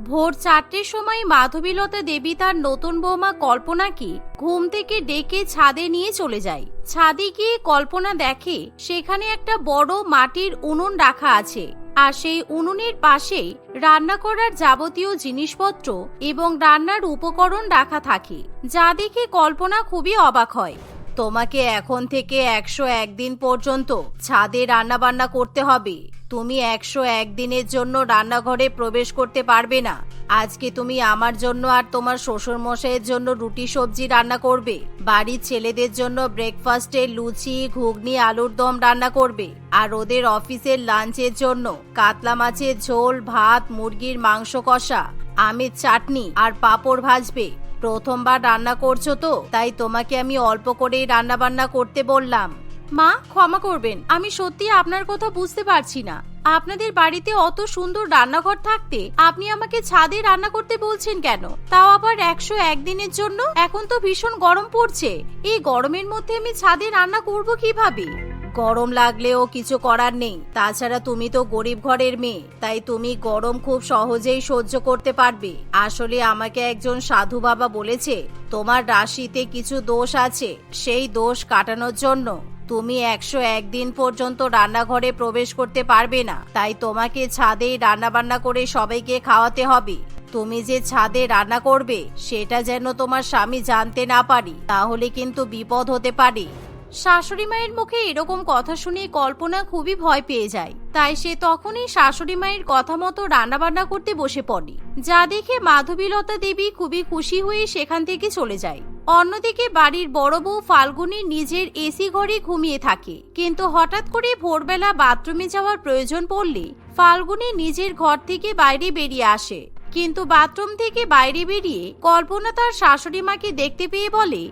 ভোর চারটের সময় মাধবীলতা দেবী তার নতুন বৌমা কল্পনাকে ঘুম থেকে ডেকে ছাদে নিয়ে চলে যায়। ছাদে গিয়ে কল্পনা দেখে সেখানে একটা বড় মাটির উনুন রাখা আছে আর সেই উনুনের পাশেই রান্না করার যাবতীয় জিনিসপত্র এবং রান্নার উপকরণ রাখা থাকে, যা দেখে কল্পনা খুবই অবাক হয়। তোমাকে এখন থেকে একশো একদিন পর্যন্ত ছাদে রান্না বান্না করতে হবে। তুমি একশো একদিনের জন্য রান্নাঘরে প্রবেশ করতে পারবে না। আজকে তুমি আমার জন্য আর তোমার শ্বশুর মশাইয়ের জন্য রুটি সবজি রান্না করবে। বাড়ির ছেলেদের জন্য ব্রেকফাস্টে লুচি, ঘুগনি, আলুর দম রান্না করবে। আর ওদের অফিসের লাঞ্চের জন্য কাতলা মাছের ঝোল, ভাত, মুরগির মাংস কষা, আমের চাটনি আর পাঁপড় ভাজবে। প্রথমবার রান্না করছ তো, তাই তোমাকে আমি অল্প করেই রান্না বান্না করতে বললাম। মা, ক্ষমা করবেন। আমি সত্যি আপনার কথা বুঝতে পারছি না। আপনাদের বাড়িতে অত সুন্দর রান্নাঘর থাকতে আপনি আমাকে ছাদে রান্না করতে বলছেন কেন? তাও আবার একশো একদিনের জন্য? এখন তো ভীষণ গরম পড়ছে। এই গরমের মধ্যে আমি ছাদে রান্না করব কীভাবে? গরম লাগলেও কিছু করার নেই। তাছাড়া তুমি তো গরিব ঘরের মেয়ে, তাই তুমি গরম খুব সহজেই সহ্য করতে পারবে। আসলে আমাকে একজন সাধু বাবা বলেছে, তোমার রাশিতে কিছু দোষ আছে, সেই দোষ কাটানোর জন্য। তুমি একশো একদিন পর্যন্ত রান্নাঘরে প্রবেশ করতে পারবে না। তাই তোমাকে ছাদেই রান্না বান্না করে সবাইকে খাওয়াতে হবে। তুমি যে ছাদে রান্না করবে, সেটা যেন তোমার স্বামী জানতে না পারি, তাহলে কিন্তু বিপদ হতে পারে। শাশুড়ি মায়ের মুখে এরকম কথা শুনে কল্পনা খুবই ভয় পেয়ে যায়। তাই সে তখনই শাশুড়ি মায়ের কথা মতো রান্নাবান্না করতে বসে পড়ে। যা দেখে মাধবীলতা দেবী খুবই খুশি হয়ে সেখান থেকে চলে যায়। অন্যদিকে বাড়ির বড় বউ ফাল্গুনি নিজের এসি ঘরে ঘুমিয়ে থাকে। কিন্তু হঠাৎ করে ভোরবেলা বাথরুমে যাওয়ার প্রয়োজন পড়লে ফাল্গুনি নিজের ঘর থেকে বাইরে বেরিয়ে আসে। কিন্তু বাথরুম থেকে বাইরে বেরিয়ে কল্পনা তার শাশুড়ি মাকে দেখতে পেয়ে বলে,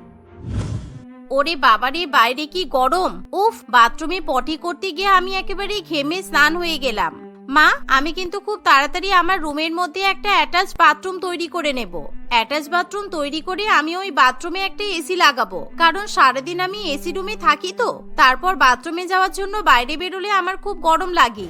ওরে বাবারে, বাইরে কি গরম? উফ, বাথরুমে পটি করতে গিয়ে আমি একেবারে ঘেমে স্নান হয়ে গেলাম। মা, আমি কিন্তু খুব তাড়াতাড়ি আমার রুমের মধ্যে একটা অ্যাটাচ বাথরুম তৈরি করে নেব। অ্যাটাচ বাথরুম তৈরি করে আমি ওই বাথরুমে একটা এসি লাগাবো। কারণ সারাদিন আমি এসি রুমে থাকি তো, তারপর বাথরুমে যাওয়ার জন্য বাইরে বেরোলে আমার খুব গরম লাগে।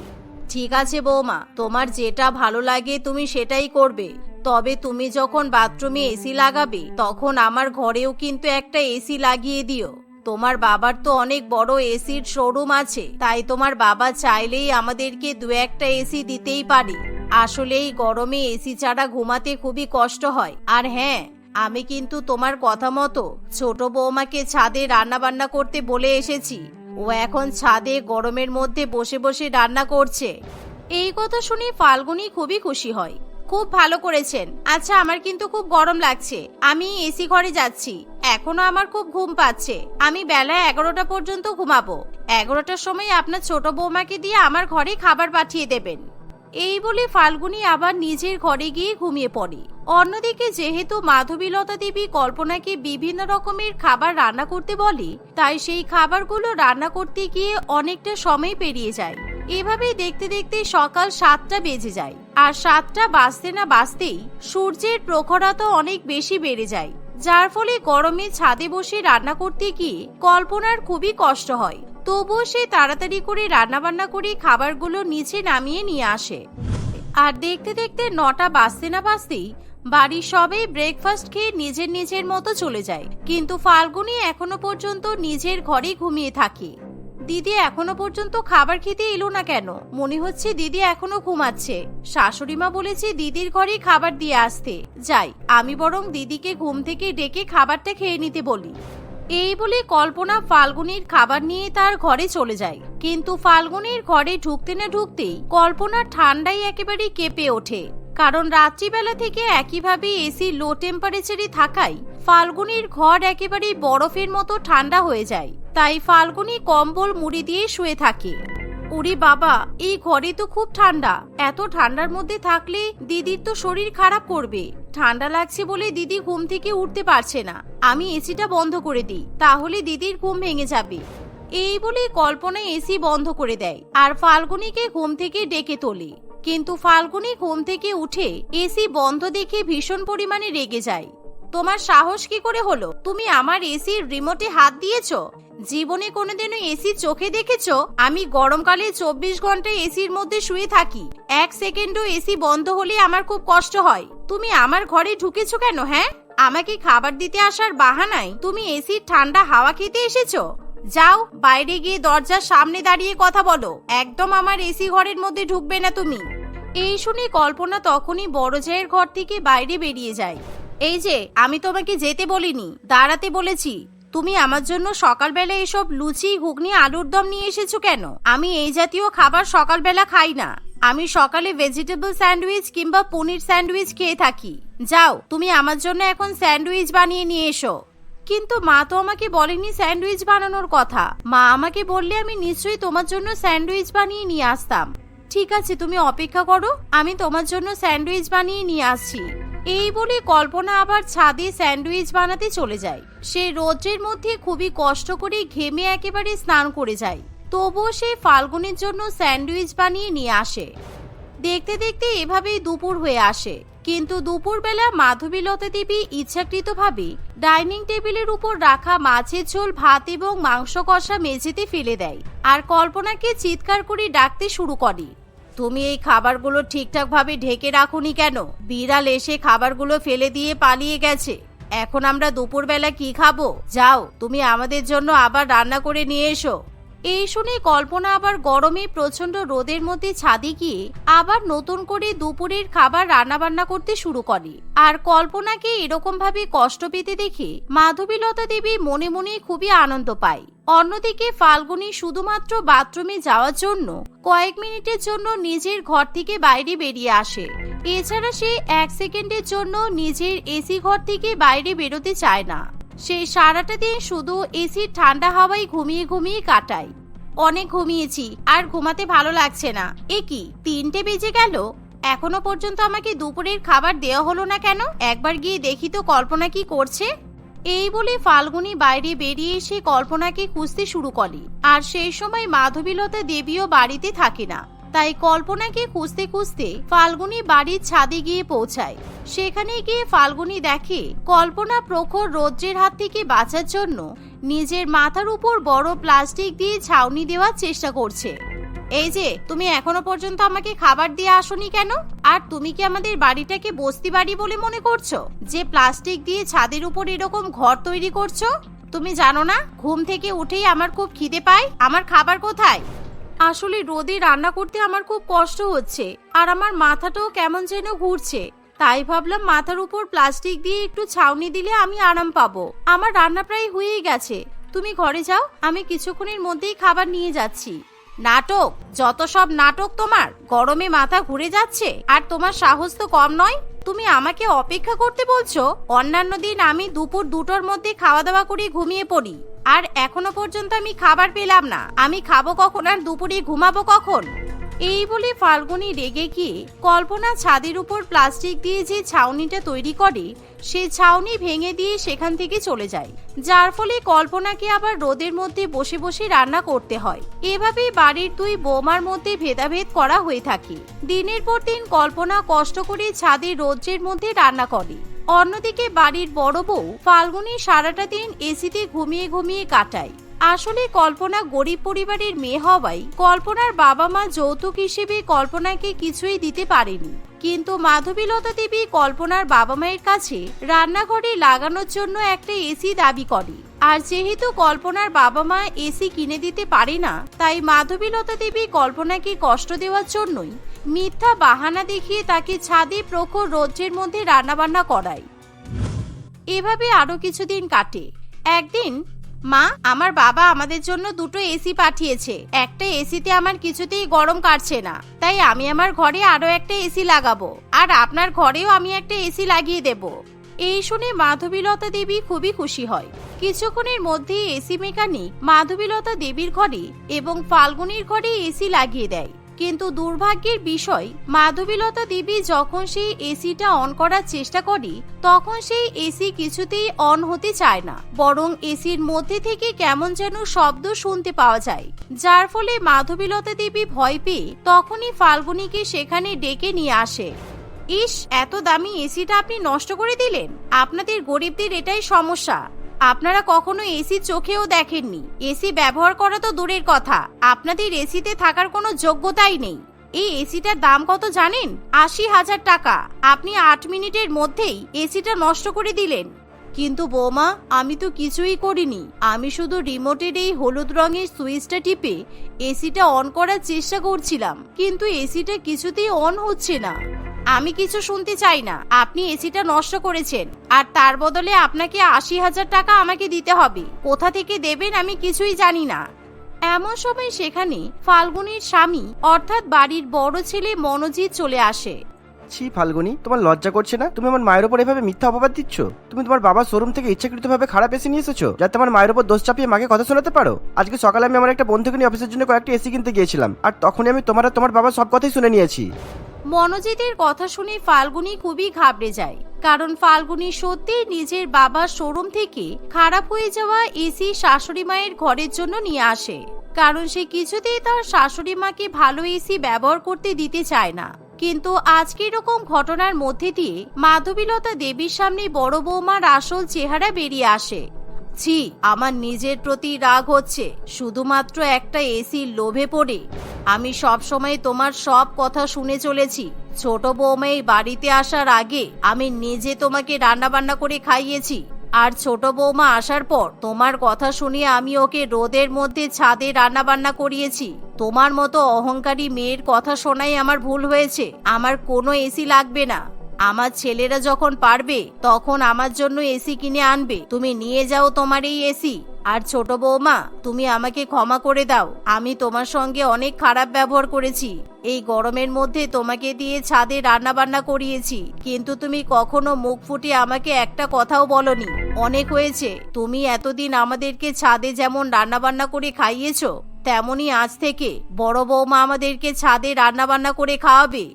ঠিক আছে বৌমা, তোমার যেটা ভালো লাগে তুমি সেটাই করবে। তবে তুমি যখন বাথরুমে এসি লাগাবে, তখন আমার ঘরেও কিন্তু একটা এসি লাগিয়ে দিও। তোমার বাবার তো অনেক বড় এসির শোরুম আছে, তাই তোমার বাবা চাইলেই আমাদেরকে দু একটা এসি দিতেই পারে। আসলে এই গরমে এসি ছাড়া ঘুমাতে খুবই কষ্ট হয়। আর হ্যাঁ আমি কিন্তু তোমার কথা মতো ছোট বৌমাকে ছাদে রান্না বান্না করতে বলে এসেছি। ও এখন ছাদে গরমের মধ্যে বসে বসে রান্না করছে। এই কথা শুনে ফাল্গুনি খুবই খুশি হয়। খুব ভালো করেছেন। আচ্ছা আমার কিন্তু খুব গরম লাগছে। আমি এসি ঘরে যাচ্ছি। এখনও আমার খুব ঘুম পাচ্ছে। আমি বেলা এগারোটা পর্যন্ত ঘুমাবো। এগারোটার সময় আপনার ছোট বৌমাকে দিয়ে আমার ঘরে খাবার পাঠিয়ে দেবেন। এই বলে ফাল্গুনি আবার নিজের ঘরে গিয়ে ঘুমিয়ে পড়ে। অন্যদিকে যেহেতু মাধবীলতা দেবী কল্পনাকে বিভিন্ন রকমের খাবার রান্না করতে বলে, তাই সেই খাবারগুলো রান্না করতে গিয়ে অনেকটা সময় পেরিয়ে যায়। এভাবেই দেখতে দেখতে সকাল সাতটা বেজে যায়। আর সাতটা বাঁচতে না বাঁচতেই সূর্যের প্রখরতা অনেক বেশি বেড়ে যায়। যার ফলে গরমে ছাদে বসে রান্না করতে গিয়ে কল্পনার খুবই কষ্ট হয়। তবুও সে তাড়াতাড়ি করে রান্নাবান্না করে খাবারগুলো নিচে নামিয়ে নিয়ে আসে। আর দেখতে দেখতে নটা বাজতে না বাজতেই বাড়ির সবাই ব্রেকফাস্ট খেয়ে নিজের নিজের মতো চলে যায়। কিন্তু ফাল্গুনি এখনও পর্যন্ত নিজের ঘরে ঘুমিয়ে থাকে। দিদি এখনও পর্যন্ত খাবার খেতে এলো না কেন? মনে হচ্ছে দিদি এখনও ঘুমাচ্ছে। শাশুড়ি মা বলেছে দিদির ঘরে খাবার দিয়ে আসতে। যাই, আমি বরং দিদিকে ঘুম থেকে ডেকে খাবারটা খেয়ে নিতে বলি। এই বলে কল্পনা ফাল্গুনির খাবার নিয়ে তার ঘরে চলে যায়। কিন্তু ফাল্গুনির ঘরে ঢুকতে না ঢুকতেই কল্পনার ঠান্ডায় একেবারে কেঁপে ওঠে। কারণ রাত্রিবেলা থেকে একইভাবে এসি লো টেম্পারেচারে থাকায় ফাল্গুনির ঘর একেবারে বরফের মতো ঠান্ডা হয়ে যায়। তাই ফাল্গুনি কম্বল মুড়ি দিয়ে শুয়ে থাকে। ওরে বাবা, এই ঘরে তো খুব ঠান্ডা। এত ঠান্ডার মধ্যে থাকলে দিদির তো শরীর খারাপ করবে। ঠান্ডা লাগছে বলে দিদি ঘুম থেকে উঠতে পারছে না। আমি এসিটা বন্ধ করে দিই, তাহলে দিদির ঘুম ভেঙে যাবে। এই বলে কল্পনা এসি বন্ধ করে দেয়, আর ফাল্গুনিকে ঘুম থেকে ডেকে তোলে। কিন্তু ফাল্গুনি ঘুম থেকে উঠে এসি বন্ধ দেখে ভীষণ পরিমাণে রেগে যায়। তোমার সাহস কি করে হলো? তুমি আমার এসির রিমোটে হাত দিয়েছ? জীবনে কোনোদিনও এসি চোখে দেখেছ? আমি গরমকালে চব্বিশ ঘণ্টা এসির মধ্যে শুয়ে থাকি। এক সেকেন্ডও এসি বন্ধ হলে আমার খুব কষ্ট হয়। তুমি আমার ঘরে ঢুকেছো কেন হ্যাঁ? আমাকে খাবার দিতে আসার বাহানায় তুমি এসির ঠান্ডা হাওয়া খেতে এসেছ? যাও, বাইরে গিয়ে দরজার সামনে দাঁড়িয়ে কথা বলো। একদম আমার এসি ঘরের মধ্যে ঢুকবে না তুমি। এই শুনে কল্পনা তখনই বড় জায়ের ঘর থেকে বাইরে বেরিয়ে যায়। এই যে, আমি তোমাকে যেতে বলিনি, দাঁড়াতে বলেছি। তুমি আমার জন্য সকালবেলা এসব লুচি, ঘুগনি, আলুর দম নিয়ে এসেছ কেন? আমি এই জাতীয় খাবার সকালবেলা খাই না। আমি সকালে ভেজিটেবল স্যান্ডউইচ কিংবা পনির স্যান্ডউইচ খেয়ে থাকি। যাও, তুমি আমার জন্য এখন স্যান্ডউইচ বানিয়ে নিয়ে এসো। কিন্তু মা তো আমাকে বলেনি স্যান্ডউইচ বানানোর কথা। মা আমাকে বললে আমি নিশ্চয়ই তোমার জন্য স্যান্ডউইচ বানিয়ে নিয়ে আসতাম। ঠিক আছে, তুমি অপেক্ষা করো, আমি তোমার জন্য স্যান্ডউইচ বানিয়ে নিয়ে আসছি। এই বলে কল্পনা আবার ছাদে স্যান্ডউইচ বানাতে চলে যায়। সে রৌদ্রের মধ্যে খুবই কষ্ট করে ঘেমে একেবারে স্নান করে যায়। তবুও সে ফাল্গুনের জন্য স্যান্ডউইচ বানিয়ে নিয়ে আসে। দেখতে দেখতে এভাবেই দুপুর হয়ে আসে। কিন্তু দুপুরবেলা মাধবীলতা দেবী ইচ্ছাকৃতভাবে ডাইনিং টেবিলের উপর রাখা মাছের ঝোল, ভাত এবং মাংস কষা মেঝেতে ফেলে দেয় আর কল্পনাকে চিৎকার করে ডাকতে শুরু করে। তুমি এই খাবারগুলো ঠিকঠাকভাবে ঢেকে রাখুনি কেন? বিড়াল এসে খাবারগুলো ফেলে দিয়ে পালিয়ে গেছে। এখন আমরা দুপুরবেলা কি খাব? যাও, তুমি আমাদের জন্য আবার রান্না করে নিয়ে এসো। এই শুনে কল্পনা আবার গরমে প্রচণ্ড রোদের মধ্যে ছাদে গিয়ে আবার নতুন করে দুপুরের খাবার রান্না বান্না করতে শুরু করে। আর কল্পনাকে এরকম ভাবে কষ্ট পেতে দেখে মাধবীলতা দেবী মনে মনে খুবই আনন্দ পায়। অন্যদিকে ফাল্গুনি শুধুমাত্র বাথরুমে যাওয়ার জন্য কয়েক মিনিটের জন্য নিজের ঘর থেকে বাইরে বেরিয়ে আসে। এছাড়া সে এক সেকেন্ডের জন্য নিজের এসি ঘর থেকে বাইরে বেরোতে চায় না। সে সারাটা দিন শুধু এসির ঠান্ডা হাওয়ায় ঘুমিয়ে ঘুমিয়ে কাটায় অনেক ঘুমিয়েছি, আর ঘুমাতে ভালো লাগছে না। এ কি, তিনটে বেজে গেল? এখনও পর্যন্ত আমাকে দুপুরের খাবার দেওয়া হলো না কেন? একবার গিয়ে দেখি তো কল্পনা কি করছে। এই বলে ফাল্গুনি বাইরে বেরিয়ে এসে কল্পনাকে খুঁজতে শুরু করে। আর সেই সময় মাধবীলতা দেবীও বাড়িতে থাকে না। তাই কল্পনাকে খুঁজতে খুঁজতে ফাল্গুনি বাড়ির ছাদে গিয়ে পৌঁছায়। সেখানে গিয়ে ফাল্গুনি দেখে কল্পনা প্রখর রৌদ্রের হাত থেকে বাঁচার জন্য নিজের মাথার উপর বড় প্লাস্টিক দিয়ে ছাউনি দেওয়ার চেষ্টা করছে। এই যে, তুমি এখনও পর্যন্ত আমাকে খাবার দিয়ে আসনি কেন? আর তুমি কি আমাদের বাড়িটাকে বস্তি বাড়ি বলে মনে করছ? যে প্লাস্টিক দিয়ে ছাদের উপর এরকম ঘর তৈরি করছ? তুমি জানো না, ঘুম থেকে উঠেই আমার খুব খিদে পায়। আমার খাবার কোথায়? আসলে রোদে রান্না করতে আমার খুব কষ্ট হচ্ছে, আর আমার মাথাটাও কেমন যেন ঘুরছে। তাই ভাবলাম মাথার উপর প্লাস্টিক দিয়ে একটু ছাউনি দিলে আমি আরাম পাবো। আমার রান্না প্রায় হয়েই গেছে। তুমি ঘরে যাও, আমি কিছুক্ষণের মধ্যেই খাবার নিয়ে যাচ্ছি। নাটক! যত সব নাটক তোমার, গরমে মাথা ঘুরে যাচ্ছে, আর তোমার সাহস তো কম নয়। তুমি আমাকে অপেক্ষা করতে বলছো? অন্যান্য দিন আমি দুপুর দুটোর মধ্যে খাওয়া দাওয়া করে ঘুমিয়ে পড়ি। আর এখনও পর্যন্ত আমি খাবার পেলাম না। আমি খাব কখন আর দুপুরে ঘুমাবো কখন? এই বলে ফাল্গুনি রেগে গিয়ে কল্পনা ছাদের উপর প্লাস্টিক দিয়ে যে ছাউনিটা তৈরি করে সে ছাউনি ভেঙে দিয়ে সেখান থেকে চলে যায়। যার ফলে কল্পনাকে আবার রোদের মধ্যে বসে বসে রান্না করতে হয়। এভাবেই বাড়ির দুই বোমার মধ্যে ভেদাভেদ করা হয়ে থাকে। দিনের পর দিন কল্পনা কষ্ট করে ছাদে রোদ্রের মধ্যে রান্না করে। অন্যদিকে বাড়ির বড় বউ ফাল্গুনি সারাটা দিন এসিতে ঘুমিয়ে ঘুমিয়ে কাটায়। আসলে কল্পনা গরিব পরিবারের মেয়ে হওয়ায় কল্পনার বাবা মা যৌতুক হিসেবে কল্পনাকে কিছুই দিতে পারেনি। কিন্তু মাধবীলতা দেবী কল্পনার বাবা মায়ের কাছে রান্নাঘরে লাগানোর জন্য একটা এসি দাবি করে। আর যেহেতু কল্পনার বাবা মা এসি কিনে দিতে পারে না, তাই মাধবীলতা দেবী কল্পনাকে কষ্ট দেওয়ার জন্যই মিথ্যা বাহানা দেখিয়ে তাকে ছাদে প্রখর রৌদ্রের মধ্যে রান্নাবান্না করায়। এভাবে আরও কিছুদিন কাটে। একদিন মা, আমার বাবা আমাদের জন্য দুটো এসি পাঠিয়েছে। একটা এসিতে আমার কিছুতেই গরম কাটছে না। তাই আমি আমার ঘরে আরও একটা এসি লাগাবো। আর আপনার ঘরেও আমি একটা এসি লাগিয়ে দেব। এই শুনে মাধবীলতা দেবী খুবই খুশি হয়। কিছুক্ষণের মধ্যেই এসি মেকানিক মাধবীলতা দেবীর ঘরে এবং ফাল্গুনির ঘরে এসি লাগিয়ে দেয়। কিন্তু দুর্ভাগ্যের বিষয়, মাধবীলতা দেবী যখন সেই এসিটা অন করার চেষ্টা করি তখন সেই এসি কিছুতেই অন হতে চায় না। বরং এসির মধ্যে থেকে কেমন যেন শব্দ শুনতে পাওয়া যায়। যার ফলে মাধবীলতা দেবী ভয় পেয়ে তখনই ফাল্গুনিকে সেখানে ডেকে নিয়ে আসে। ইস, এত দামি এসিটা আপনি নষ্ট করে দিলেন? আপনাদের গরিবদের এটাই সমস্যা। আপনারা কখনো এসি চোখেও দেখেননি। এসি ব্যবহার করা তো দূরের কথা। আপনাদের এসিতে থাকার কোনো যোগ্যতাই নেই। এই এসিটার দাম কত জানেন? আশি হাজার টাকা। আপনি আট মিনিটের মধ্যেই এসিটা নষ্ট করে দিলেন। কিন্তু বৌমা, আমি তো কিছুই করিনি। আমি শুধু রিমোটের এই হলুদ রঙের সুইচটা টিপে এসিটা অন করার চেষ্টা করছিলাম। কিন্তু এসিটা কিছুতেই অন হচ্ছে না। আমি কিছু শুনতে চাই না। আপনি এসিটা নষ্ট করেছেন, আর তার বদলে আপনাকে আশি হাজার টাকা আমাকে দিতে হবে। কোথা থেকে দেবেন আমি কিছুই জানি না। এমন সময় সেখানে ফাল্গুনির স্বামী, অর্থাৎ বাড়ির বড় ছেলে মনোজিৎ চলে আসে। ছি ফাল্গুনি, তোমার লজ্জা করছে না? তুমি আমার মায়ের উপর এভাবে মিথ্যা অপবাদ দিচ্ছ? তুমি তোমার বাবার শোরুম থেকে ইচ্ছাকৃতভাবে খারাপ এসি নিয়ে এসেছ, যাতে আমার মায়ের উপর দোষ চাপিয়ে মাকে কথা শোনাতে পারো? আজকে সকালে আমি আমার একটা বন্ধুকে নিয়ে অফিসের জন্য কয়েকটা এসি কিনতে গিয়েছিলাম, আর তখনই আমি তোমার তোমার বাবার সব কথাই শুনে নিয়েছি। মনোজিতের কথা শুনে ফাল্গুনি খুবই ঘাবড়ে যায়, কারণ ফাল্গুনি সত্যি নিজের বাবার শোরুম থেকে খারাপ হয়ে যাওয়া এসি শাশুড়ি মায়ের ঘরের জন্য নিয়ে আসে, কারণ সে কিছুতেই তার শাশুড়ি মাকে ভালো এসি ব্যবহার করতে দিতে চায় না। কিন্তু আজকে এরকম ঘটনার মধ্যে দিয়ে মাধবীলতা দেবীর সামনে বড় বৌমার আসল চেহারা বেরিয়ে আসে। ছি, আমার নিজের প্রতি রাগ হচ্ছে। শুধুমাত্র একটা এসির লোভে পড়ে। আমি সব সময় তোমার সব কথা শুনে চলেছি। ছোট বৌমা বাড়িতে আসার আগে আমি নিজে তোমাকে রান্না বান্না করে খাইয়েছি। আর ছোট বৌমা আসার পর তোমার কথা শুনে আমি ওকে রোদের মধ্যে ছাদে রান্না বান্না করিয়েছি। তোমার মতো অহংকারী মেয়ের কথা শোনাই আমার ভুল হয়েছে। আমার কোনো এসি লাগবে না। আমার ছেলেরা যখন পারবে, তখন আমার জন্য এসি কিনে আনবে। তুমি নিয়ে যাও তোমার এই এসি আর ছোট বৌমা, তুমি আমাকে ক্ষমা করে দাও। আমি তোমার সঙ্গে অনেক খারাপ ব্যবহার করেছি। এই গরমের মধ্যে তোমাকে দিয়ে ছাদে রান্না বান্না করিয়েছি। কিন্তু তুমি কখনো মুখ ফুটে আমাকে একটা কথাও বলনি। অনেক হয়েছে। তুমি এতদিন আমাদেরকে ছাদে যেমন রান্না বান্না করে খাইয়েছো তেমনই আজ থেকে বড় বৌমা আমাদেরকে ছাদে রান্না বান্না করে খাওয়াবে।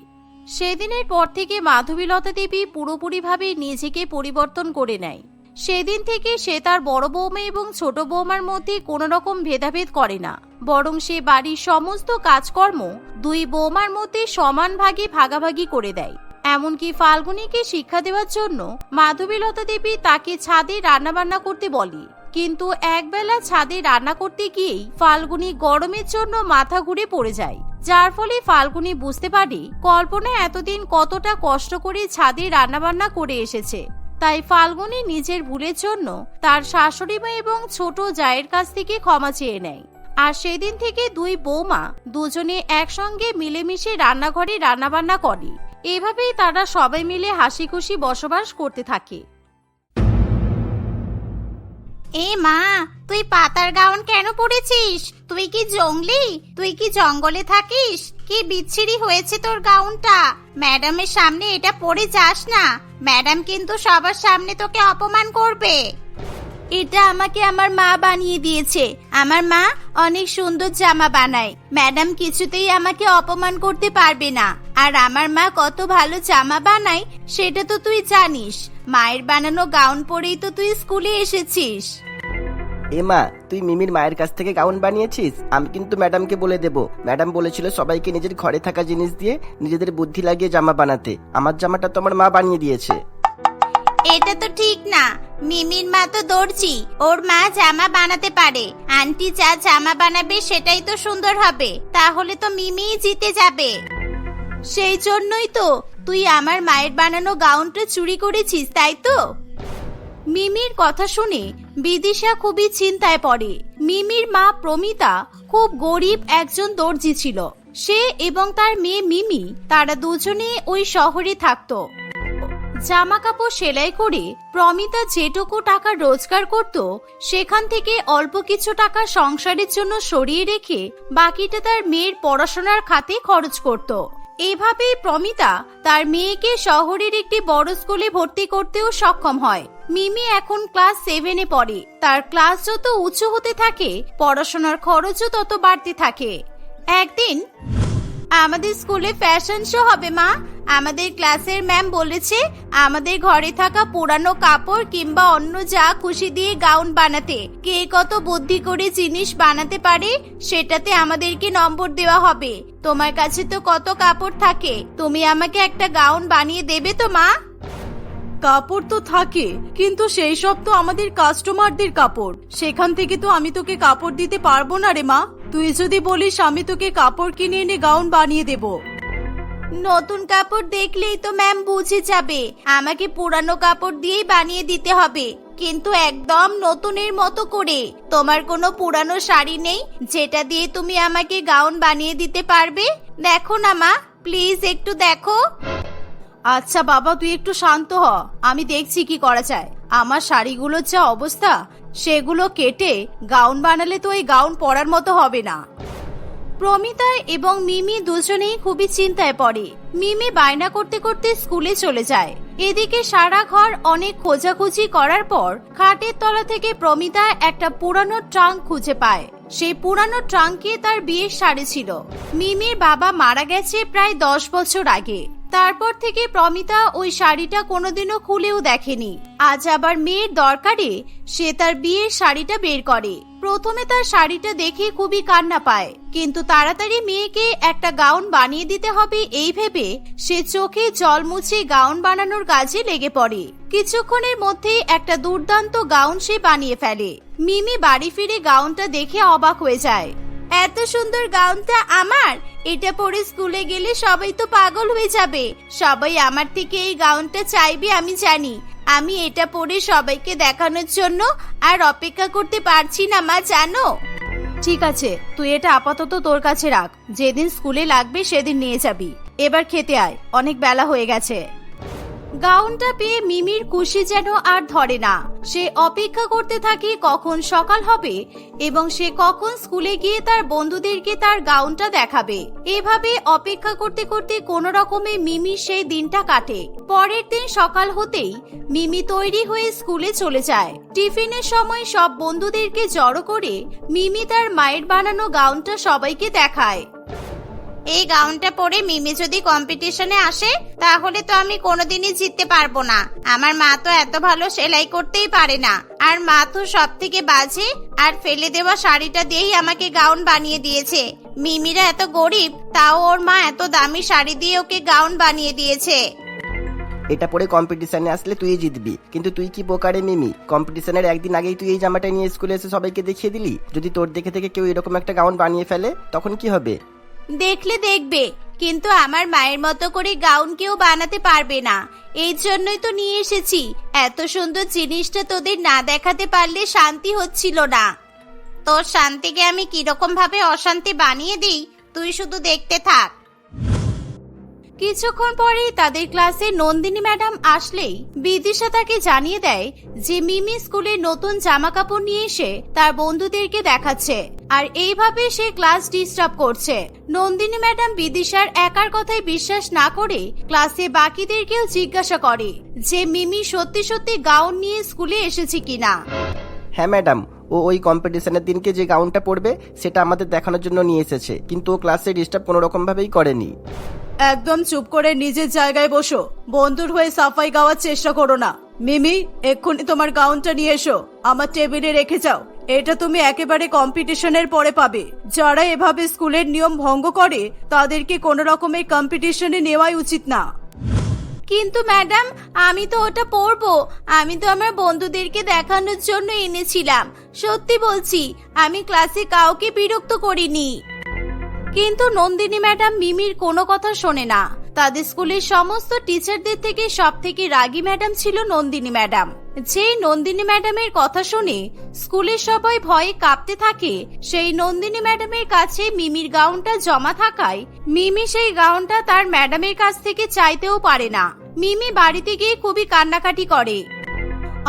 সেদিনের পর থেকে মাধবীলতা দেবী পুরোপুরিভাবে নিজেকে পরিবর্তন করে নেয়। সেদিন থেকে সে তার বড় বৌমা এবং ছোট বৌমার মধ্যে কোনো রকম ভেদাভেদ করে না। বরং সে বাড়ির সমস্ত কাজকর্ম দুই বৌমার মধ্যে সমান ভাগে ভাগাভাগি করে দেয়। এমনকি ফাল্গুনীকে শিক্ষা দেওয়ার জন্য মাধবীলতা দেবী তাকে ছাদে রান্নাবান্না করতে বলে। কিন্তু একবেলা ছাদে রান্না করতে গিয়েই ফাল্গুনি গরমের জন্য মাথা ঘুরে পড়ে যায়। যার ফলে ফাল্গুনি বুঝতে পারে কল্পনা এতদিন কতটা কষ্ট করে ছাদে রান্নাবান্না করে এসেছে। তাই ফাল্গুনি নিজের ভুলের জন্য তার শাশুড়ি মা এবং ছোট জায়ের কাছ থেকে ক্ষমা চেয়ে নেয়। আর সেদিন থেকে দুই বৌমা দুজনে একসঙ্গে মিলেমিশে রান্নাঘরে রান্নাবান্না করে। এভাবেই তারা সবাই মিলে হাসি খুশি বসবাস করতে থাকে। এ মা, তুই পাতার গাউন কেন পরেছিস? তুই কি জঙ্গলি? তুই কি জঙ্গলে থাকিস? কি বিচ্ছিরি হয়েছে তোর গাউনটা? ম্যাডামের সামনে এটা পরে যাস না। ম্যাডাম কিন্তু সবার সামনে তোকে অপমান করবে। এটা আমাকে আমার মা বানিয়ে দিয়েছে। আমার মা অনেক সুন্দর জামা বানায়। ম্যাডাম কিছুতেই আমাকে অপমান করতে পারবে না। আর আমার মা কত ভালো জামা বানায়, সেটা তো তুই জানিস। মায়ের বানানো গাউন পরেই তো তুই স্কুলে এসেছিস। এ মা, তুই মিমির মায়ের কাছ থেকে গাউন বানিয়েছিস? আমি কিন্তু ম্যাডামকে বলে দেব। ম্যাডাম বলেছিল সবাইকে নিজের ঘরে থাকা জিনিস দিয়ে নিজেদের বুদ্ধি লাগিয়ে জামা বানাতে। আমার জামাটা তো আমার মা বানিয়ে দিয়েছে। এটা তো ঠিক না। মিমির মা তো দর্জি। ওর মা জামা বানাতে পারে। আন্টি যা জামা বানাবে সেটাই তো সুন্দর হবে। তাহলে তো মিমিই জিতে যাবে। সেই জন্যই তো তুই আমার মায়ের বানানো গাউনটা চুরি করেছিস, তাই তো? মিমির কথা শুনে বিদিশা খুবই চিন্তায় পড়ে। মিমির মা প্রমিতা খুব গরিব একজন দর্জি ছিল। সে এবং তার মেয়ে মিমি, তারা দুজনে ওই শহরে থাকতো। জামা কাপড় সেলাই করে প্রমিতা যেটুকু টাকা রোজগার করত, সেখান থেকে অল্প কিছু টাকা সংসারের জন্য সরিয়ে রেখে বাকিটা তার মেয়ের পড়াশোনার খাতে খরচ করত। এভাবেই প্রমিতা তার মেয়েকে শহরের একটি বড় স্কুলে ভর্তি করতেও সক্ষম হয়। মিমি এখন ক্লাস সেভেনে পড়ে। তার ক্লাস যত উঁচু হতে থাকে, পড়াশোনার খরচও তত বাড়তে থাকে। একদিন আমাদের স্কুলে ফ্যাশন শো হবে, মা। আমাদের ক্লাসের ম্যাম বলেছে, আমাদের ঘরে থাকা পুরানো কাপড় কিংবা অন্য যা খুশি দিয়ে গাউন বানাতে। কে কত বুদ্ধি করে জিনিস বানাতে পারে, সেটাতে আমাদেরকে নম্বর দেওয়া হবে। তোমার কাছে তো কত কাপড় থাকে। তুমি আমাকে একটা গাউন বানিয়ে দেবে তো, মা? কাপড় তো থাকে, কিন্তু সেই সব তো আমাদের কাস্টমারদের কাপড়। সেখান থেকে তো আমি তোকে কাপড় দিতে পারব না রে মা। তুই যদি বলিস আমি তোকে কাপড় কিনে এনে গাউন বানিয়ে দেব। নতুন কাপড় দেখলেই তো ম্যাম বুঝে যাবে। আমাকে পুরানো কাপড় দিয়েই বানিয়ে দিতে হবে। কিন্তু একদম নতুনের মতো করে। তোমার কোনো পুরানো শাড়ি নেই, যেটা দিয়ে তুমি আমাকে গাউন বানিয়ে দিতে পারবে? দেখো না মা প্লিজ একটু দেখো। আচ্ছা বাবা, তুই একটু শান্ত হ। আমি দেখছি কি করা যায়। আমার শাড়িগুলোর যা অবস্থা, সেগুলো কেটে গাউন বানালে তো এই গাউন পরার মতো হবে না। প্রমিতা এবং মিমি দুজনেই খুবই চিন্তায় পড়ে। মিমি বায়না করতে করতে স্কুলে চলে যায়। এদিকে সারা ঘর অনেক খোঁজাখুঁজি করার পর খাটের তলা থেকে প্রমিতা একটা পুরানো ট্রাঙ্ক খুঁজে পায়। সেই পুরানো ট্রাঙ্কে তার বিয়ের শাড়ি ছিল। মিমির বাবা মারা গেছে প্রায় দশ বছর আগে। তারপর থেকে প্রমিতা ওই শাড়িটা কোনোদিনও খুলেও দেখেনি। আজ আবার মেয়ের দরকারে সে তার বিয়ের শাড়িটা বের করে। প্রথমে তার শাড়িটা দেখে খুবই কান্না পায়, কিন্তু তাড়াতাড়ি মেয়েকে একটা গাউন বানিয়ে দিতে হবে এই ভেবে সে চোখে জল মুছে গাউন বানানোর কাজে লেগে পড়ে। কিছুক্ষণের মধ্যেই একটা দুর্দান্ত গাউন সে বানিয়ে ফেলে। মিমি বাড়ি ফিরে গাউনটা দেখে অবাক হয়ে যায়। এত সুন্দর গাউনটা আমার। এটা পরে স্কুলে গেলে সবাই তো পাগল হয়ে যাবে। সবাই আমার থেকে এই গাউনটা চাইবে আমি জানি। আমি এটা পরে সবাইকে দেখানোর জন্য আর অপেক্ষা করতে পারছি না, মা, জানো? ঠিক আছে, তুই এটা আপাতত তোর কাছে রাখ। যেদিন স্কুলে লাগবে সেদিন নিয়ে যাবি। এবার খেতে আয়, অনেক বেলা হয়ে গেছে। গাউনটা পেয়ে মিমির খুশি যেন আর ধরে না। সে অপেক্ষা করতে থাকে কখন সকাল হবে এবং সে কখন স্কুলে গিয়ে তার বন্ধুদেরকে তার গাউনটা দেখাবে। এভাবে অপেক্ষা করতে করতে কোনো রকমে মিমি সেই দিনটা কাটে। পরের দিন সকাল হতেই মিমি তৈরি হয়ে স্কুলে চলে যায়। টিফিনের সময় সব বন্ধুদেরকে জড়ো করে মিমি তার মায়ের বানানো গাউনটা সবাইকে দেখায়। এই গাউনটা পরে মিমি যদি কম্পিটিশনে আসে, তাহলে তো আমি কোনোদিনই জিততে পারব না। আমার মা তো এত ভালো সেলাই করতেই পারে না। আর মা তো সব থেকে বাজে আর ফেলে দেওয়া শাড়িটা দিয়েই আমাকে গাউন বানিয়ে দিয়েছে। মিমিরা এত গরিব, তাও ওর মা এত দামি শাড়ি দিয়ে ওকে গাউন বানিয়ে দিয়েছে। এটা পরে কম্পিটিশনে আসলে তুই জিতবি। কিন্তু তুই কি বোকারে মিমি? কম্পিটিশনের একদিন আগেই তুই এই জামাটা নিয়ে স্কুলে এসে সবাইকে দেখিয়ে দিলি? যদি তোর দেখে থেকে কেউ এরকম একটা গাউন বানিয়ে ফেলে, তখন কি হবে? দেখলে দেখবে, কিন্তু আমার মায়ের মতো করে গাউন কেউ বানাতে পারবে না। এই জন্যই তো নিয়ে এসেছি। এত সুন্দর জিনিসটা তোদের না দেখাতে পারলে শান্তি হচ্ছিল না। তোর শান্তিকে আমি কীরকম ভাবে অশান্তি বানিয়ে দিই, তুই শুধু দেখতে থাক। কিছুক্ষণ পরেই তাদের ক্লাসে নন্দিনী ম্যাডাম আসলেই বিদিশা তাকে জানিয়ে দেয় যে মিমি স্কুলে নতুন জামা কাপড় নিয়ে এসে তার বন্ধুদেরকে দেখাচ্ছে। আর এইভাবে সে ক্লাস ডিস্টার্ব করছে। নন্দিনী ম্যাডাম বিদিশার একার কথায় বিশ্বাস না করে ক্লাসে বাকিদেরকেও জিজ্ঞাসা করে যে মিমি সত্যি সত্যি গাউন নিয়ে স্কুলে এসেছে কিনা? হ্যাঁ ম্যাডাম ও ওই কম্পিটিশনের দিনকে যে গাউনটা পরবে সেটা আমাদের দেখানোর জন্য নিয়ে এসেছে কিন্তু ও ক্লাসে ডিস্টার্ব কোনো রকম ভাবেই করেনি। একদম চুপ করে নিজের জায়গায় বসো। বন্ধুর হয়ে সাফাই গাওয়ার চেষ্টা করো না। মিমি, এক্ষুনি তোমার গাউনটা নিয়ে এসো। আমার টেবিলে রেখে যাও। এটা তুমি একেবারে কম্পিটিশনের পরে পাবে। যারা এভাবে স্কুলের নিয়ম ভঙ্গ করে, তাদেরকে কোনো রকমের কম্পিটিশনে নেওয়াই উচিত না। কিন্তু ম্যাডাম, আমি তো ওটা পরবো। আমি তো আমার বন্ধুদেরকে দেখানোর জন্য এনেছিলাম। সত্যি বলছি, আমি ক্লাসে কাউকে বিরক্ত করিনি। কিন্তু নন্দিনী ম্যাডাম মিমির কোনো কথা শোনে না। তাদের স্কুলের সমস্ত টিচারদের থেকে সব থেকে রাগী ম্যাডাম ছিল নন্দিনী ম্যাডাম। যেই নন্দিনী ম্যাডামের কথা শুনে স্কুলের সবাই ভয়ে কাঁপতে থাকে, সেই নন্দিনী ম্যাডামের কাছে মিমির গাউনটা জমা থাকায় মিমি সেই গাউনটা তার ম্যাডামের কাছ থেকে চাইতেও পারে না। মিমি বাড়িতে গিয়ে খুবই কান্নাকাটি করে।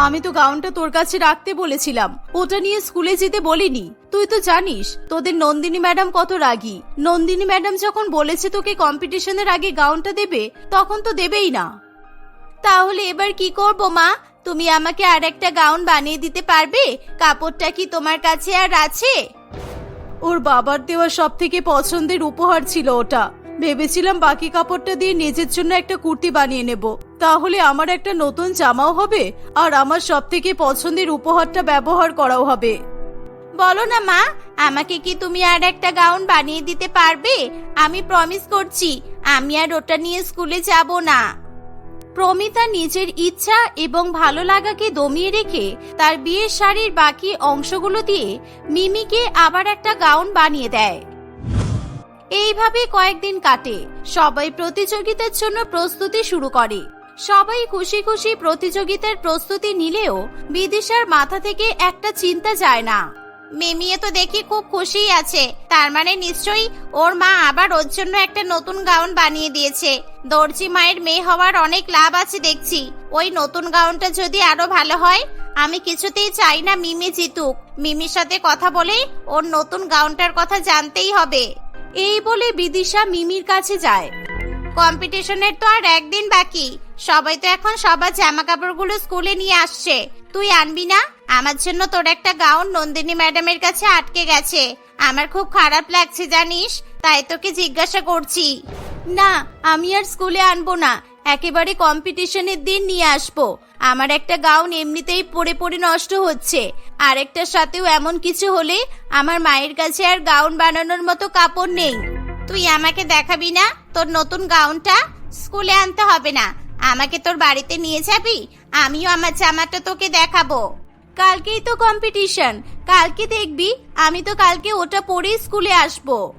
আমি তো গাউনটা তোর কাছে রাখতে বলেছিলাম। ওটা নিয়ে স্কুলে যেতে বলিনি। তুই তো জানিস, তোদের নন্দিনী ম্যাডাম কত রাগী। নন্দিনী ম্যাডাম যখন বলেছে তোকে কম্পিটিশনের আগে গাউনটা দেবে, তখন তো দেবেই না। তাহলে এবার কি করব, মা? তুমি আমাকে আর একটা গাউন বানিয়ে দিতে পারবে? কাপড়টা কি তোমার কাছে আর আছে? ওর বাবার দেওয়া সব থেকে পছন্দের উপহার ছিল ওটা। ভেবেছিলাম বাকি কাপড়টা দিয়ে নিজের জন্য একটা কুর্তি বানিয়ে নেব। তাহলে আমার একটা নতুন জামাও হবে আর আমার সব থেকে পছন্দের উপহারটা ব্যবহার করাও হবে। বলো না, মা, আমাকে কি তুমি আর একটা গাউন বানিয়ে দিতে পারবে? আমি প্রমিস করছি, আমি আর ওটা নিয়ে স্কুলে যাব না। প্রমিতা নিজের ইচ্ছা এবং ভালো লাগাকে দমিয়ে রেখে তার বিয়ের শাড়ির বাকি অংশগুলো দিয়ে মিমিকে আবার একটা গাউন বানিয়ে দেয়। এইভাবে কয়েকদিন কাটে। সবাই প্রতিযোগিতার জন্য প্রস্তুতি শুরু করে। সবাই খুশি খুশি প্রতিযোগিতার প্রস্তুতি নিলেও বিদিশার মাথা থেকে একটা চিন্তা যায় না। মিমিয়ে তো দেখি খুব খুশি আছে। তার মানে নিশ্চয়ই ওর মা আবার ওর জন্য একটা নতুন গাউন বানিয়ে দিয়েছে। দর্জি মায়ের মেয়ে হওয়ার অনেক লাভ আছে দেখছি। ওই নতুন গাউনটা যদি আরও ভালো হয়, আমি কিছুতেই চাই না মিমি জিতুক। মিমির সাথে কথা বলে ওর নতুন গাউনটার কথা জানতেই হবে। এই বলে বিদিশা মিমির কাছে যায়। কম্পিটিশনের তো আর একদিন বাকি। সবাই তো এখন সবার জামা কাপড়গুলো স্কুলে নিয়ে আসছে। তুই আনবি না? আমার জন্য তোর একটা গাউন নন্দিনী ম্যাডামের কাছে আটকে গেছে। আমার খুব খারাপ লাগছে, জানিস? তাই তোকে জিজ্ঞাসা করছি। না, আমি আর স্কুলে আনব না। একেবারে কম্পিটিশনের দিন নিয়ে আসব। আমার একটা গাউন এমনিতেই পরে পরে নষ্ট হচ্ছে। আর আরেকটার সাথেও এমন কিছু হলে আমার মায়ের কাছে আর গাউন বানানোর মতো কাপড় নেই। তুই আমাকে দেখাবি না তোর নতুন গাউনটা? স্কুলে আনতে হবে না। আমাকে তোর বাড়িতে নিয়ে যাবি? আমিও আমার জামাটা তোকে দেখাবো। কালকেই তো কম্পিটিশন। কালকে দেখবি, আমি তো কালকে ওটা পরেই স্কুলে আসব।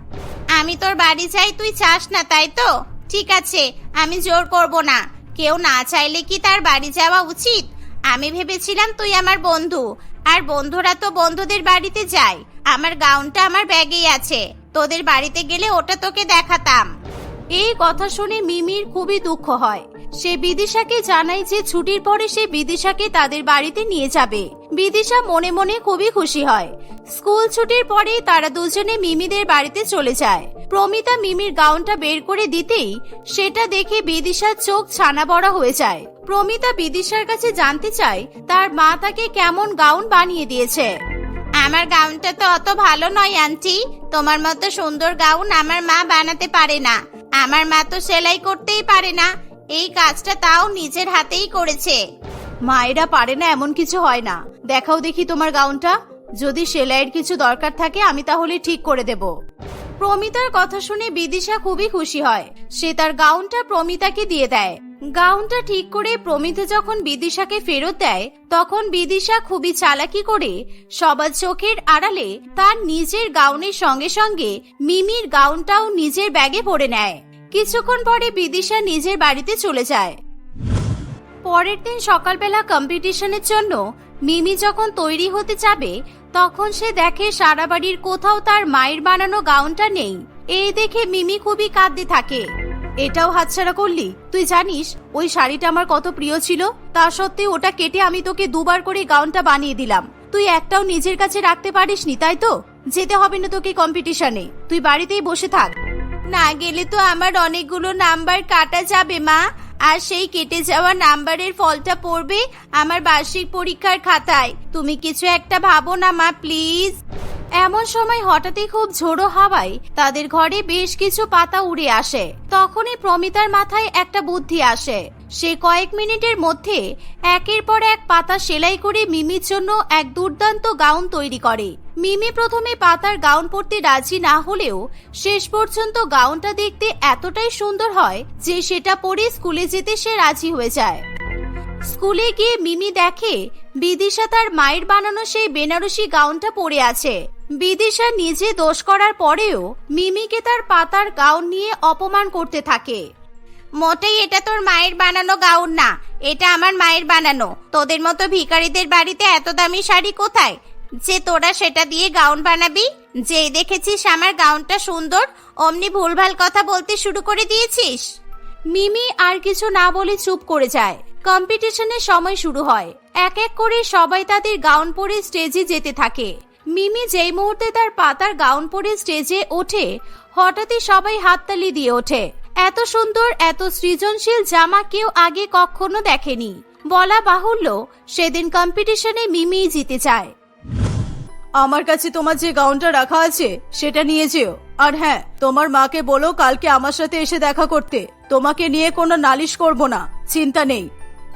আমি তোর বাড়ি যাই তুই চাস না, তাই তো? ঠিক আছে, আমি জোর করব না। কেউ না চাইলে কি তার বাড়ি যাওয়া উচিত? আমি ভেবেছিলাম তুই আমার বন্ধু। আর বন্ধুরা তো বন্ধুদের বাড়িতে যায়। আমার গাউনটা আমার ব্যাগেই আছে। তোদের বাড়িতে গেলে ওটা তোকে দেখাতাম। এই কথা শুনে মিমির খুবই দুঃখ হয়। সে বিদিশাকে জানায় যে ছুটির পরে সে বিদিশাকে তাদের বাড়িতে নিয়ে যাবে। বিদিশা মনে মনে খুবই খুশি হয়। স্কুল ছুটির পরে তারা দুজনে মিমিদের বাড়িতে চলে যায়। প্রমিতা মিমির গাউনটা বের করে দিতেই সেটা দেখে বিদিশার চোখ ছানা বড়া হয়ে যায়। প্রমিতা বিদিশার কাছে জানতে চায়, তার মা তাকে কেমন গাউন বানিয়ে দিয়েছে। আমার গাউনটা তো অত ভালো নয়, আন্টি। তোমার মতো সুন্দর গাউন আমার মা বানাতে পারে না। আমার মা তো সেলাই করতেই পারে না। এই কাজটা তাও নিজের হাতেই করেছে। মায়েরা পারে না এমন কিছু হয় না। দেখাও দেখি তোমার গাউনটা। যদি সেলাইয়ের কিছু দরকার থাকে, আমি তাহলে ঠিক করে দেব। প্রমিতার কথা শুনে বিদিশা খুবই খুশি হয়। সে তার গাউনটা প্রমিতাকে দিয়ে দেয়। গাউনটা ঠিক করে প্রমিতা যখন বিদিশাকে ফেরত দেয়, তখন বিদিশা খুবই চালাকি করে, সবার চোখের আড়ালে তার নিজের গাউনের সঙ্গে সঙ্গে মিমির গাউনটাও নিজের ব্যাগে পরে নেয়। কিছুক্ষণ পরে বিদিশা নিজের বাড়িতে চলে যায়। পরের দিন সকালবেলা কম্পিটিশনের জন্য মিমি যখন তৈরি হতে যাবে, তখন সে দেখে সারা বাড়ির কোথাও তার মায়ের বানানো গাউনটা নেই। এই দেখে মিমি খুবই কাঁদতে থাকে। এটাও হাতছাড়া করলি? তুই জানিস, ওই শাড়িটা আমার কত প্রিয় ছিল? তা সত্ত্বেও ওটা কেটে আমি তোকে দুবার করে গাউনটা বানিয়ে দিলাম। তুই একটাও নিজের কাছে রাখতে পারিসনি, তাই তো? যেতে হবে না তোকে কম্পিটিশনে তুই বাড়িতেই বসে থাক। না গেলে তো আমার অনেকগুলো নাম্বার কাটা যাবে, মা। আর সেই কেটে যাওয়া নাম্বারের ফলটা পড়বে আমার বার্ষিক পরীক্ষার খাতায়। তুমি কিছু একটা ভাবো না, মা, প্লিজ। এমন সময় হঠাৎই খুব ঝোড়ো হাওয়ায় তাদের ঘরে বেশ কিছু পাতা উড়ে আসে। তখনই প্রমিতার মাথায় একটা বুদ্ধি আসে। সে কয়েক মিনিটের মধ্যে একের পর এক পাতা সেলাই করে মিমির জন্য এক দুর্দান্ত গাউন তৈরি করে। মিমি প্রথমে পাতার গাউন পরতে রাজি না হলেও শেষ পর্যন্ত গাউনটা দেখতে এতটাই সুন্দর হয় যে সেটা পরে স্কুলে যেতে সে রাজি হয়ে যায়। স্কুলে গিয়ে মিমি দেখে বিদিশা তার মায়ের বানানো সেই বেনারসি গাউনটা পরে আছে। বিদিশা নিজে দোষ করার পরেও মিমিকে তার পাতার গাউন নিয়ে অপমান করতে থাকে। মোটেই এটা তোর মায়ের বানানো গাউন না। এটা আমার মায়ের বানানো। তোদের মতো ভিখারিদের বাড়িতে এত দামি শাড়ি কোথায়? যে তোরা সেটা দিয়ে গাউন বানাবি যেই দেখেছিস আমার গাউনটা সুন্দর, অমনি ভুলভাল কথা বলতে শুরু করে দিয়েছিস। মিমি আর কিছু না বলে চুপ করে যায়। কম্পিটিশনের সময় শুরু হয়। এক এক করে সবাই তাদের গাউন পরে স্টেজে যেতে থাকে। মিমি যেই মুহূর্তে তার পাতার গাউন পরে স্টেজে ওঠে, হঠাৎই সবাই হাততালি দিয়ে ওঠে। এত সুন্দর এত সৃজনশীল জামা কেউ আগে কখনো দেখেনি। বলা বাহুল্য সেদিন কম্পিটিশনে মিমি জিতে যায়। আমার কাছে তোমার যে গাউনটা রাখা আছে সেটা নিয়ে যেও। আর হ্যাঁ তোমার মাকে বলো কালকে আমার সাথে এসে দেখা করতে। তোমাকে নিয়ে কোনো নালিশ করব না চিন্তা নেই।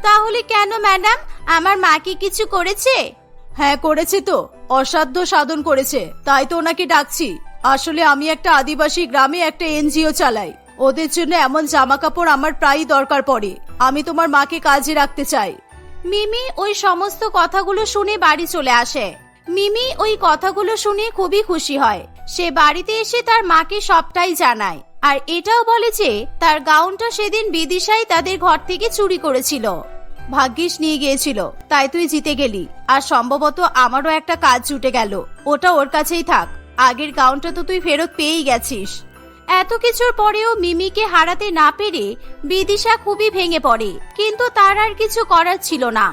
তাহলে কেন ম্যাডাম? আমার মা কি কিছু করেছে? হ্যাঁ করেছে তো। অসাধ্য সাধন করেছে। তাই তো ওনাকে ডাকছি। আসলে আমি একটা আদিবাসী গ্রামে একটা এনজিও চালাই। ওদের জন্য এমন জামা কাপড় আমার প্রায়ই দরকার পড়ে। আমি তোমার মাকে কাজে রাখতে চাই। মিমি ওই সমস্ত কথাগুলো শুনে বাড়ি চলে আসে। মিমি ওই কথাগুলো শুনে খুবই খুশি হয়। সে বাড়িতে এসে তার মাকে সবটাই জানায়। আর এটাও বলে যে, তার গাউনটা সেদিন বিদিশাই তাদের ঘর থেকে চুরি করেছিল। ভাগ্যিস নিয়ে গিয়েছিল, তাই তুই জিতে গেলি। আর সম্ভবত আমারও একটা কাজ জুটে গেল। ওটা ওর কাছেই থাক। আগের গাউনটা তো তুই ফেরত পেয়েই গেছিস। এত কিছুর পরেও মিমিকে হারাতে না পেরে বিদিশা খুবই ভেঙে পড়ে, কিন্তু তার আর কিছু করার ছিল না।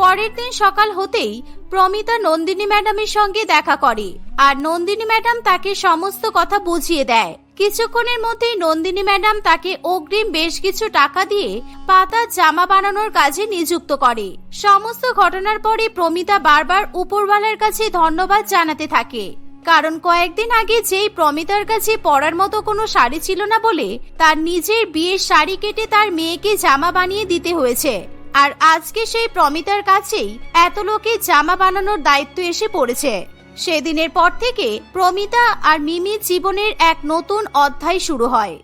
পরের দিন সকাল হতেই প্রমিতা নন্দিনী ম্যাডামের সঙ্গে দেখা করে, আর নন্দিনী ম্যাডাম তাকে সমস্ত কথা বুঝিয়ে দেয়। কিছুক্ষণের মধ্যেই নন্দিনী ম্যাডাম তাকে অগ্রিম বেশ কিছু টাকা দিয়ে পাতার জামা বানানোর কাজে নিযুক্ত করে। সমস্ত ঘটনার পরে প্রমিতা বারবার উপরওয়ালার কাছে ধন্যবাদ জানাতে থাকে। কারণ কয়েকদিন আগে যেই প্রমিতার কাছে পরার মতো কোনো শাড়ি ছিল না বলে তার নিজের বিয়ের শাড়ি কেটে তার মেয়েকে জামা বানিয়ে দিতে হয়েছে। আর আজকে সেই প্রমিতার কাছেই এত লোকে জামা বানানোর দায়িত্ব এসে পড়েছে। সেদিনের পর থেকে প্রমিতা আর মিমির জীবনের এক নতুন অধ্যায় শুরু হয়।